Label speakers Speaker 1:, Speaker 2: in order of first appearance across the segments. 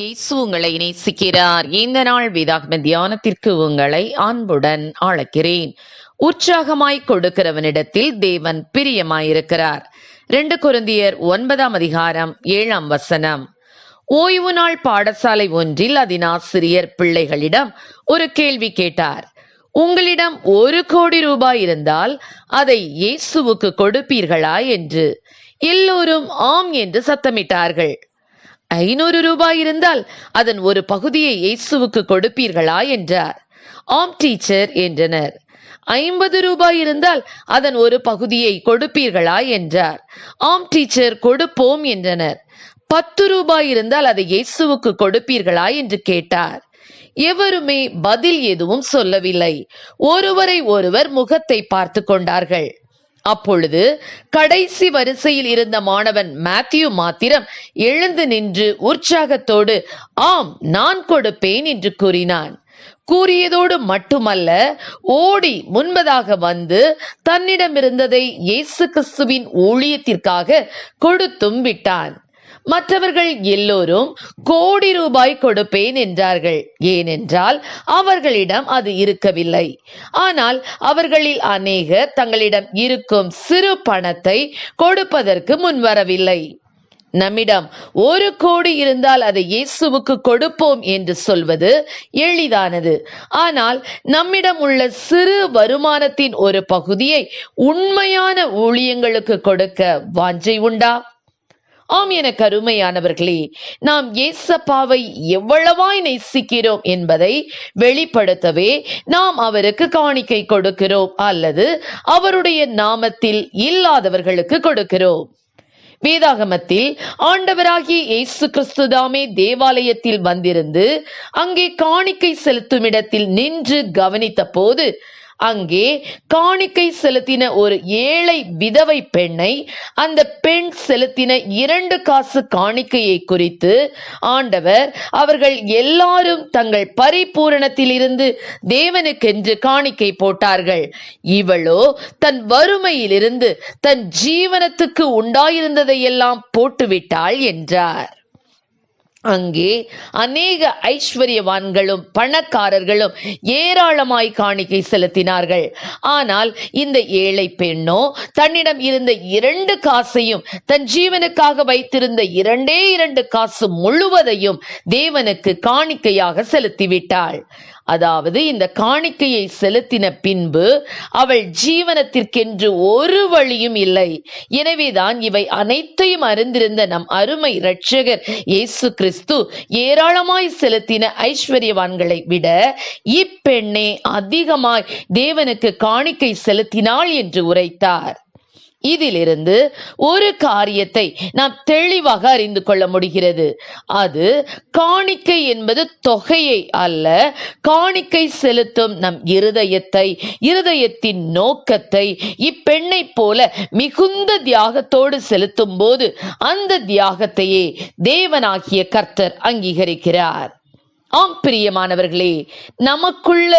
Speaker 1: இயேசு உங்களை நேசிக்கிறார் இந்த நாள் வேதாகம தியானத்திற்கு உங்களை அன்புடன் அழைக்கிறேன் உற்சாகமாய் கொடுக்கிறவனிடத்தில் தேவன் பிரியமாயிருக்கிறார் ரெண்டு குருந்தியர் ஒன்பதாம் அதிகாரம் ஏழாம் வசனம் ஓய்வு நாள் பாடசாலை ஒன்றில் அதன் ஆசிரியர் பிள்ளைகளிடம் ஒரு கேள்வி கேட்டார் உங்களிடம் ஒரு கோடி ரூபாய் இருந்தால் அதை இயேசுவுக்கு கொடுப்பீர்களா என்று எல்லோரும் ஆம் என்று சத்தமிட்டார்கள் ஐநூறு ரூபாய் இருந்தால் அதன் ஒரு பகுதியை இயேசுவுக்கு கொடுப்பீர்களா என்றார் ஆம் டீச்சர் என்றனர் ஐம்பது ரூபாய் இருந்தால் அதன் ஒரு பகுதியை கொடுப்பீர்களா என்றார் ஆம் டீச்சர் கொடுப்போம் என்றனர் பத்து ரூபாய் இருந்தால் அதை இயேசுவுக்கு கொடுப்பீர்களா என்று கேட்டார் எவருமே பதில் எதுவும் சொல்லவில்லை ஒருவரை ஒருவர் முகத்தை பார்த்து கொண்டார்கள் அப்பொழுது கடைசி வரிசையில் இருந்த மாணவன் மேத்யூ மாத்திரம் எழுந்து நின்று உற்சாகத்தோடு ஆம் நான் கொடுப்பேன் என்று கூறினான் கூறியதோடு மட்டுமல்ல ஓடி முன்பதாக வந்து தன்னிடம் இருந்ததை இயேசு கிறிஸ்துவின் ஊழியத்திற்காக கொடுத்தும் விட்டான் மற்றவர்கள் எல்லோரும் கோடி ரூபாய் கொடுப்பேன் என்றார்கள் ஏனென்றால் அவர்களிடம் அது இருக்கவில்லை ஆனால் அவர்களில் அநேக தங்களிடம் இருக்கும் சிறு பணத்தை கொடுப்பதற்கு முன்வரவில்லை நம்மிடம் ஒரு கோடி இருந்தால் அதை இயேசுவுக்கு கொடுப்போம் என்று சொல்வது எளிதானது ஆனால் நம்மிடம் உள்ள சிறு வருமானத்தின் ஒரு பகுதியை உண்மையான ஊழியங்களுக்கு கொடுக்க வாஞ்சை உண்டா ஆம் என கருமையானவர்களே நாம் ஏசப்பாவை எவ்வளவாய் நேசிக்கிறோம் என்பதை வெளிப்படுத்தவே நாம் அவருக்கு காணிக்கை கொடுக்கிறோம் அல்லது அவருடைய நாமத்தில் இல்லாதவர்களுக்கு கொடுக்கிறோம் வேதாகமத்தில் ஆண்டவராகிய இயேசு கிறிஸ்து தாமே தேவாலயத்தில் வந்திருந்து அங்கே காணிக்கை செலுத்தும் இடத்தில் நின்று கவனித்த போது அங்கே காணிக்கை செலுத்தின ஒரு ஏழை விதவை பெண்ணை அந்த பெண் செலுத்தின இரண்டு காசு காணிக்கையை குறித்து ஆண்டவர் அவர்கள் எல்லாரும் தங்கள் பரிபூரணத்திலிருந்து தேவனுக்கென்று காணிக்கை போட்டார்கள் இவளோ தன் வறுமையிலிருந்து தன் ஜீவனத்துக்கு உண்டாயிருந்ததையெல்லாம் போட்டுவிட்டாள் என்றார் அங்கே அநேக ஐஸ்வர்யவான்களும் பணக்காரர்களும் ஏராளமாய் காணிக்கை செலுத்தினார்கள் ஆனால் இந்த ஏழை பெண்ணோ தன்னிடம் இருந்த இரண்டு காசையும் தன் ஜீவனுக்காக வைத்திருந்த இரண்டே இரண்டு காசு முழுவதையும் தேவனுக்கு காணிக்கையாக செலுத்திவிட்டாள் அதாவது இந்த காணிக்கையை செலுத்தின பின்பு அவள் ஜீவனத்திற்கென்று ஒரு வழியும் இல்லை எனவேதான் இவை அனைத்தையும் அறிந்திருந்த நம் அருமை இரட்சகர் இயேசு கிறிஸ்து ஏராளமாய் செலுத்தின ஐஸ்வர்யவான்களை விட இப்பெண்ணே அதிகமாய் தேவனுக்கு காணிக்கை செலுத்தினாள் என்று உரைத்தார் இதிலிருந்து ஒரு காரியத்தை நாம் தெளிவாக அறிந்து கொள்ள முடிகிறது அது காணிக்கை என்பது தொகையை அல்ல காணிக்கை செலுத்தும் நம் இருதயத்தை இருதயத்தின் நோக்கத்தை இப்பெண்ணை போல மிகுந்த தியாகத்தோடு செலுத்தும் போது அந்த தியாகத்தையே தேவனாகிய கர்த்தர் அங்கீகரிக்கிறார் ஆம் பிரியமானவர்களே நமக்குள்ள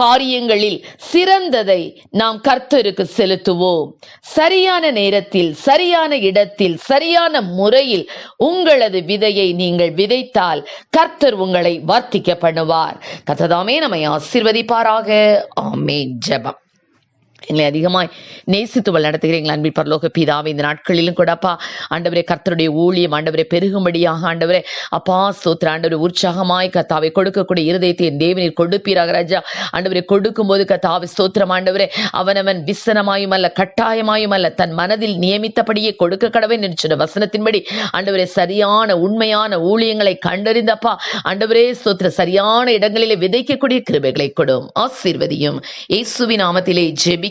Speaker 1: காரியங்களில் சிறந்ததை நாம் கர்த்தருக்கு செலுத்துவோம் சரியான நேரத்தில் சரியான இடத்தில் சரியான முறையில் உங்களது விதையை நீங்கள் விதைத்தால் கர்த்தர் உங்களை வர்த்திக்க பண்ணுவார் கர்த்ததாமே நம்மை ஆசிர்வதிப்பாராக ஆமே ஜபம் எங்களை அதிகமாய் நேசித்துவள் நடத்துகிற எங்கள் அன்பில் பரலோக பிதாவை இந்த நாட்களிலும் கூட அப்பா ஆண்டவரே கர்த்தருடைய ஊழியம் ஆண்டவரே பெருகும்படியாக ஆண்டவரே அப்பா சோத்திர ஆண்டவரை உற்சாகமாய் கத்தாவை கொடுக்கக்கூடிய இருதயத்தை என் தேவனில் கொடுப்பீராக ராஜா ஆண்டவரை கொடுக்கும்போது கத்தாவை சோத்திரம் ஆண்டவரே அவனவன் விசனமாயும் அல்ல கட்டாயமாயும் அல்ல தன் மனதில் நியமித்தபடியே கொடுக்க கடவை நினைச்சிட வசனத்தின்படி ஆண்டவரே சரியான உண்மையான ஊழியங்களை கண்டறிந்தப்பா ஆண்டவரே சோத்திர சரியான இடங்களிலே விதைக்கக்கூடிய கிருபைகளை கொடும் ஆசீர்வதியும் இயேசுவின் நாமத்திலே ஜெபி